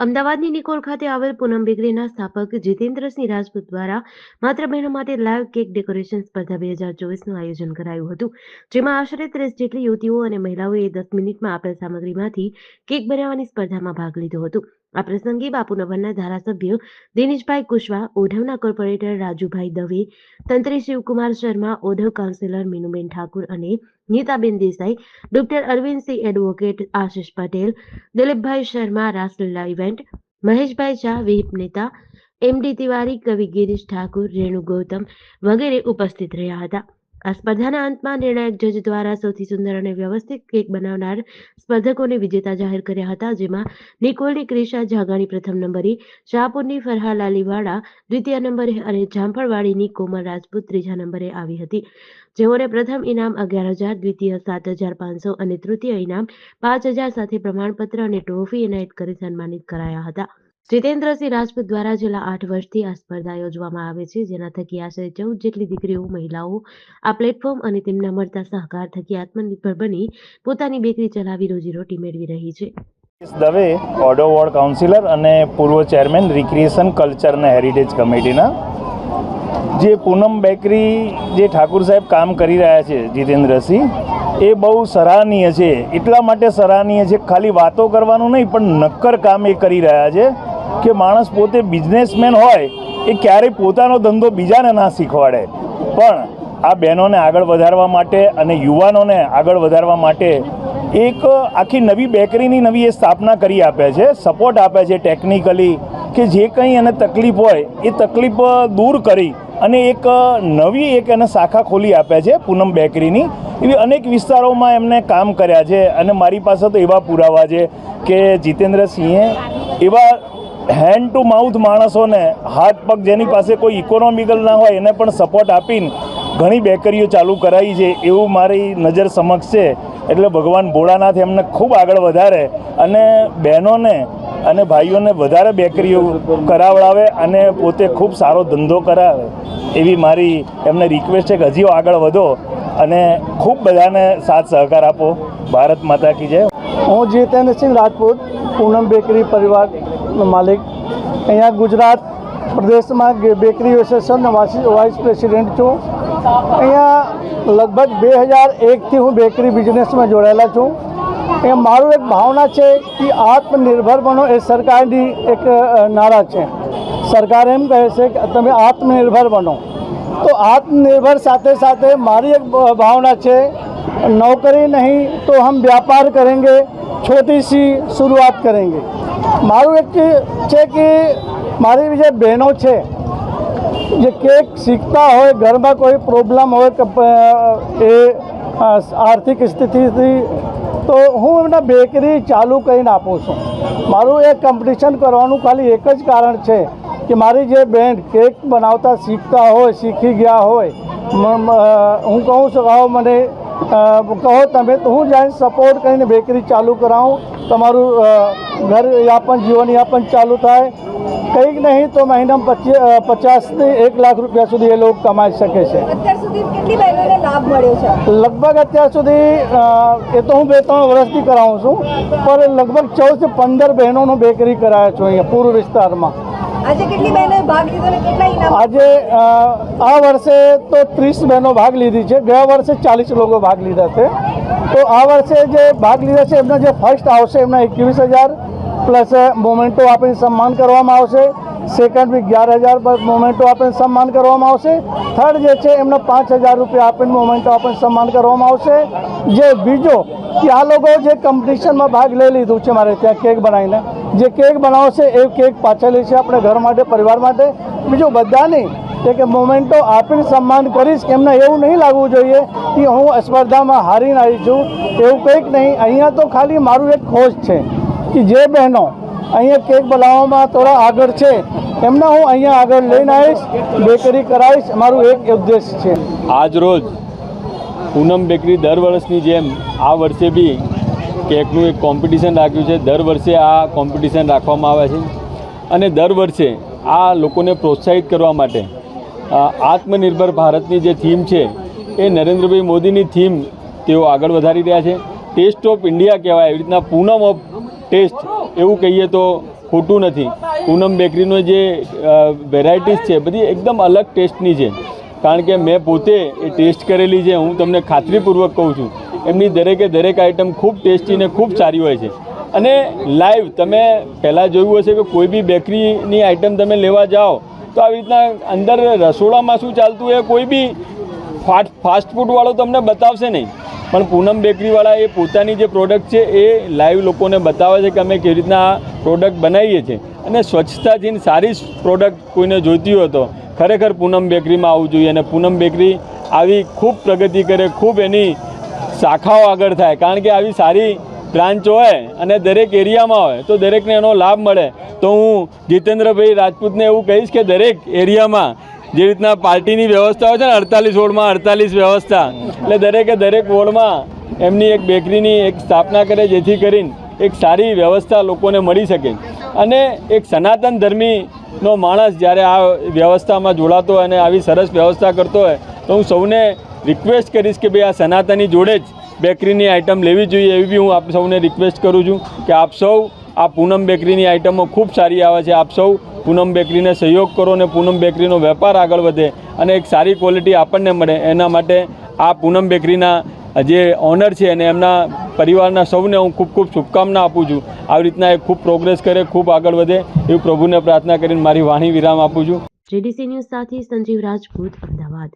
અમદાવાદની નિકોલ ખાતે આવેલ પૂનમ બેકરીના સ્થાપક જીતેન્દ્રસિંહ રાજપૂત દ્વારા માત્ર બહેનો માટે લાઈવ કેક ડેકોરેશન સ્પર્ધા બે હજાર ચોવીસનું આયોજન કરાયું હતું, જેમાં આશરે ત્રીસ જેટલી યુવતીઓ અને મહિલાઓએ દસ મિનિટમાં આપેલ સામગ્રીમાંથી કેક બનાવવાની સ્પર્ધામાં ભાગ લીધો હતો. આ પ્રસંગે બાપુનગરના ધારાસભ્ય દિનેશભાઈ કુશવા ઓઢવના કોર્પોરેટર રાજુભાઈ દવે, તંત્રી શિવકુમાર શર્મા, ઓઢવ કાઉન્સિલર મીનુબેન ઠાકુર અને Nitaben Desai, doctor Arvindsinh advocate Ashish Patel, Dilipbhai Sharma, Raslila event, Maheshbhai Shah, વિહિપ નેતા એમડી તિવારી, કવિ ગિરીશ ઠાકુર, રેણુ ગૌતમ વગેરે ઉપસ્થિત રહ્યા હતા. આ સ્પર્ધાના અંતમાં નિર્ણાયક જજ દ્વારા સૌથી સુંદર અને વ્યવસ્થિત કેક બનાવનાર સ્પર્ધકોને વિજેતા જાહેર કર્યા હતા, જેમાં નિકોલની ક્રિશા જાગાણી પ્રથમ નંબરે, શાહપુરની ફરહા લાલીવાડા દ્વિતીય નંબરે અને જામફળવાડીની કોમલ રાજપૂત ત્રીજા નંબરે આવી હતી. જેઓને પ્રથમ ઇનામ અગિયાર હજાર, દ્વિતીય સાત હજાર પાંચસો અને તૃતીય ઇનામ પાંચ હજાર સાથે પ્રમાણપત્ર અને ટ્રોફી એનાયત કરી સન્માનિત કરાયા હતા. જીતેન્દ્રસિંહ રાજપૂત દ્વારા છેલ્લા આઠ વર્ષથી આ સ્પર્ધા યોજવામાં આવે છે, જેના થકી આશરે ચૌદ જેટલી દીકરીઓ મહિલાઓ આ પ્લેટફોર્મ અને તેમના મળતા સહકાર થકી આત્મનિર્ભર બની પોતાની બેકરી ચલાવી રોજીરોટી મેળવી રહી છે. દવે ઓડો વોર્ડ કાઉન્સિલર અને પૂર્વ ચેરમેન રિક્રિએશન કલ્ચર અને હેરિટેજ કમિટીના જે પૂનમ બેકરી, જે ઠાકુર સાહેબ કામ કરી રહ્યા છે, જીતેન્દ્રસિંહ, એ બહુ સરાહનીય છે. એટલા માટે સરાહનીય છે ખાલી વાતો કરવાનું નહીં, પણ નક્કર કામ એ કરી રહ્યા છે. કે માણસ પોતે બિઝનેસમેન હોય, એ ક્યારેય પોતાનો ધંધો બીજાને ના શીખવાડે. પણ આ બહેનોને આગળ વધારવા માટે અને યુવાનોને આગળ વધારવા માટે એક આખી નવી બેકરીની નવી એ સ્થાપના કરી આપે છે સપોર્ટ આપે છે ટેકનિકલી કે જે કંઈ એને તકલીફ હોય, એ તકલીફ દૂર કરી અને એક નવી એક એને શાખા ખોલી આપે છે પૂનમ બેકરીની. એવી અનેક વિસ્તારોમાં એમને કામ કર્યા છે અને મારી પાસે તો એવા પુરાવા છે કે જીતેન્દ્રસિંહે એવા હેન્ડ ટુ માઉથ માણસોને હાથ પગ જેની પાસે કોઈ ઇકોનોમિકલ ના હોય, એને પણ સપોર્ટ આપીને ઘણી બેકરીઓ ચાલુ કરાવી છે, એવું મારી નજર સમક્ષ છે. એટલે ભગવાન ભોળાનાથ એમને ખૂબ આગળ વધારે અને બહેનોને અને ભાઈઓને વધારે બેકરીઓ કરાવડાવે અને પોતે ખૂબ સારો ધંધો કરાવે. એવી મારી એમને રિક્વેસ્ટ છે કે હજી આગળ વધો અને ખૂબ બધાને સાથ સહકાર આપો. ભારત માતા કી જય. હું જીતેન્દ્રસિંહ રાજપૂત, પૂનમ બેકરી પરિવારનો માલિક. અહીંયા ગુજરાત પ્રદેશમાં બેકરી એસોસિએશન વાઇસ પ્રેસિડેન્ટ છું. અહીંયા લગભગ બે હજાર એકથી હું બેકરી બિઝનેસમાં જોડાયેલા છું. એ મારું એક ભાવના છે કે આત્મનિર્ભર બનો એ સરકારની એક નારા છે. સરકાર એમ કહે છે કે તમે આત્મનિર્ભર બનો. તો આત્મનિર્ભર સાથે સાથે મારી એક ભાવના છે, નોકરી નહીં તો હમ વ્યાપાર કરેંગે, છોટી સી શરૂઆત કરેંગે. મારું એક છે કે મારી જે બહેનો છે, જે કેક શીખતા હોય, ઘરમાં કોઈ પ્રોબ્લેમ હોય એ આર્થિક સ્થિતિથી, તો હું એમને બેકરી ચાલુ કરીને આપું છું. મારું એ કોમ્પિટિશન કરવાનું ખાલી એક જ કારણ છે કે મારી જે બેન કેક બનાવતા શીખતા હોય, શીખી ગયા હોય હું કહું છું, આવો મને કહો તમે, તો હું જઈને સપોર્ટ કરીને બેકરી ચાલુ કરાવું. તમારું ઘર યાપન જીવન યાપન ચાલુ થાય. કંઈક નહીં તો મહિનામાં પચીસ પચાસથી એક લાખ રૂપિયા સુધી એ લોકો કમાઈ શકે છે. લગભગ અત્યાર સુધી એ તો હું બે ત્રણ વર્ષથી કરાવું છું પણ લગભગ ચૌદથી પંદર બહેનોનું બેકરી કરાયો છું અહીંયા પૂર્વ વિસ્તારમાં. આજે આ વર્ષે તો ત્રીસ બહેનો ભાગ લીધી છે ગયા વર્ષે ચાલીસ લોકો ભાગ લીધા છે. તો આ વર્ષે જે ભાગ લીધા છે, એમનો જે ફર્સ્ટ આવશે, એમના એકવીસ હજાર પ્લસ મોમેન્ટો આપીને સન્માન કરવામાં આવશે. સેકન્ડ બી અગિયાર હજાર મોમેન્ટો આપીને સન્માન કરવામાં આવશે. થર્ડ જે છે, એમને પાંચ હજાર રૂપિયા આપીને મોમેન્ટો આપીને સન્માન કરવામાં આવશે. જે બીજો, કે આ લોકો જે કોમ્પિટિશનમાં ભાગ લઈ લીધું છે મારે ત્યાં કેક બનાવીને, જે કેક બનાવશે, એ કેક પાછળ છે આપણે ઘર માટે, પરિવાર માટે. બીજું બધાની તે કે મોમેન્ટો આપીને સન્માન કરીશ, એમને એવું નહીં લાગવું જોઈએ કે હું સ્પર્ધામાં હારીને આવી છું. એવું કંઈક નહીં. અહીંયા તો ખાલી મારું એક ખોજ છે કે જે બહેનો અહીંયા કેક બનાવવામાં થોડા આગળ છે, એમને હું અહીંયા આગળ લઈને આવીશ, બેકરી કરાવીશ. મારું એક ઉદ્દેશ છે. આજ રોજ પૂનમ બેકરી દર વર્ષની જેમ આ વર્ષે બી કેકનું એક કોમ્પિટિશન રાખ્યું છે. દર વર્ષે આ કોમ્પિટિશન રાખવામાં આવે છે. અને દર વર્ષે આ લોકોને પ્રોત્સાહિત કરવા માટે આત્મનિર્ભર ભારતની જે થીમ છે, એ નરેન્દ્રભાઈ મોદીની થીમ તેઓ આગળ વધારી રહ્યા છે. ટેસ્ટ ઓફ ઇન્ડિયા કહેવાય, એવી રીતના પૂનમ ઓફ ટેસ્ટ એવું કહીએ તો ખોટું નથી. પૂનમ બેકરીનો જે વેરાયટીઝ છે, બધી એકદમ અલગ ટેસ્ટની છે. કારણ કે મેં પોતે એ ટેસ્ટ કરેલી છે, હું તમને ખાતરીપૂર્વક કહું છું. એમની દરેકે દરેક આઇટમ ખૂબ ટેસ્ટી ને ખૂબ સારી હોય છે. અને લાઈવ તમે પહેલાં જોયું હશે કે કોઈ બી બેકરીની આઈટમ તમે લેવા જાઓ તો આવી રીતના અંદર રસોડામાં શું ચાલતું હોય કોઈ બી ફાસ્ટ ફાસ્ટ ફૂડવાળો તમને બતાવશે નહીં. પણ પૂનમ બેકરીવાળા એ પોતાની જે પ્રોડક્ટ છે એ લાઈવ લોકોને બતાવે છે કે અમે કેવી રીતના આ પ્રોડક્ટ બનાવીએ છીએ. અને સ્વચ્છતાથી ને સારી પ્રોડક્ટ કોઈને જોઈતી હોય તો ખરેખર પૂનમ બેકરીમાં આવવું જોઈએ અને પૂનમ બેકરી આવી ખૂબ પ્રગતિ કરે, ખૂબ એની શાખાઓ આગળ થાય. કારણ કે આવી સારી બ્રાન્ચ હોય અને દરેક એરિયામાં હોય, તો દરેકને એનો લાભ મળે. તો હું જીતેન્દ્રભાઈ રાજપૂતને એવું કહીશ કે દરેક એરિયામાં જે રીતના પાર્ટીની વ્યવસ્થા હોય છે ને, અડતાલીસ વોર્ડમાં અડતાલીસ વ્યવસ્થા, એટલે દરેકે દરેક વોર્ડમાં એમની એક બેકરીની એક સ્થાપના કરે, જેથી કરીને એક સારી વ્યવસ્થા લોકોને મળી શકે. અને એક સનાતન ધર્મીનો માણસ જ્યારે આ વ્યવસ્થામાં જોડાતો હોય અને આવી સરસ વ્યવસ્થા કરતો હોય, તો હું સૌને રિક્વેસ્ટ કરીશ કે ભાઈ આ સનાતનની જોડે જ બેકરીની આઇટમ લેવી જોઈએ એવી બી હું આપ સૌને રિક્વેસ્ટ કરું છું કે આપ સૌ આ પૂનમ બેકરીની આઇટમો ખૂબ સારી આવે છે. આપ સૌ પૂનમ બેકરીને સહયોગ કરો અને પૂનમ બેકરીનો વેપાર આગળ વધે અને એક સારી ક્વોલિટી આપણને મળે. એના માટે આ પૂનમ બેકરીના જે ઓનર છે અને એમના પરિવારના સૌને હું ખૂબ ખૂબ શુભકામના આપું છું. આવી રીતના એ ખૂબ પ્રોગ્રેસ કરે, ખૂબ આગળ વધે એવું પ્રભુને પ્રાર્થના કરીને મારી વાણી વિરામ આપું છું. જેડીસી ન્યૂઝ સાથે સંજીવ રાજપૂત, અમદાવાદ.